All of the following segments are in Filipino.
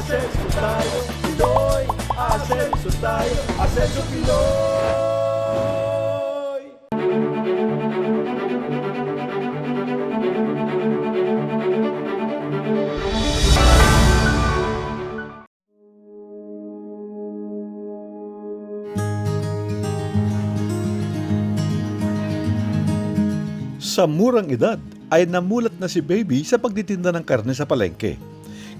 Asenso tayo, Pinoy! Asenso tayo, Asenso Pinoy! Sa murang edad ay namulat na si baby sa pagtitinda ng karne sa palengke.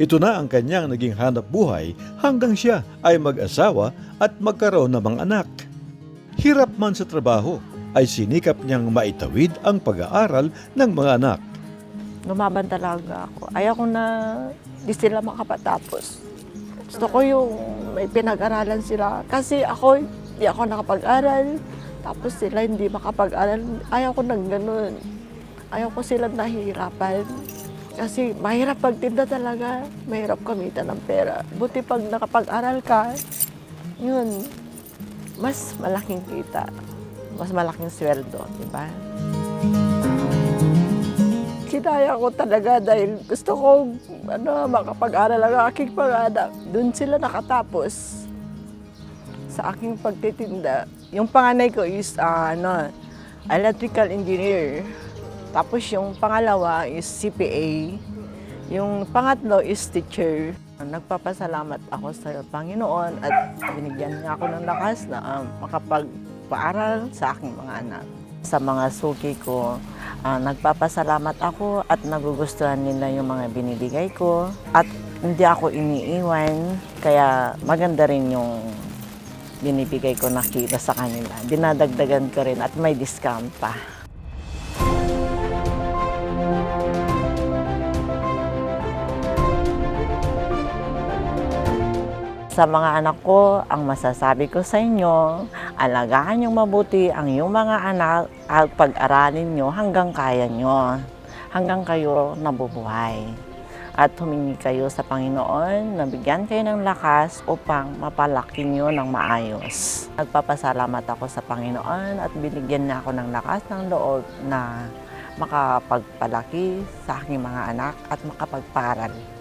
Ito na ang kanyang naging hanap buhay hanggang siya ay mag-asawa at magkaroon ng mga anak. Hirap man sa trabaho, ay sinikap niyang maitawid ang pag-aaral ng mga anak. lumaban talaga ako. Ayaw ko na di sila makapatapos. Gusto ko yung may pinag-aralan sila. Kasi ako, di ako nakapag-aral. Tapos sila hindi makapag-aral. Ayaw ko ng ganun. Ayaw ko sila nahihirapan. Kasi mahirap pagtinda talaga. Mahirap kumita ng pera. Buti pag nakapag-aral ka, yun, mas malaking kita. Mas malaking sweldo, di ba? Kinaya ko talaga dahil gusto ko ano, makapag-aral ang aking panganak. Doon sila nakatapos sa aking pagtitinda. Yung panganay ko is ah, ano, electrical engineer. Tapos yung pangalawa is CPA. Yung pangatlo is teacher. Nagpapasalamat ako sa Panginoon at binigyan niya ako ng lakas na ah, makapagpaaral sa aking mga anak. Sa mga suki ko, Ah, nagpapasalamat ako at nagugustuhan nila yung mga binibigay ko at hindi ako iniiwan kaya maganda rin yung binibigay ko na kita sa kanila. Dinadagdagan ko rin at may discount pa. Sa mga anak ko, ang masasabi ko sa inyo, alagaan niyong mabuti ang iyong mga anak at pag-aralin niyo hanggang kaya niyo, hanggang kayo nabubuhay. At humingi kayo sa Panginoon na bigyan kayo ng lakas upang mapalaki niyo ng maayos. Nagpapasalamat ako sa Panginoon at binigyan niya ako ng lakas ng loob na makapagpalaki sa aking mga anak at makapagparal.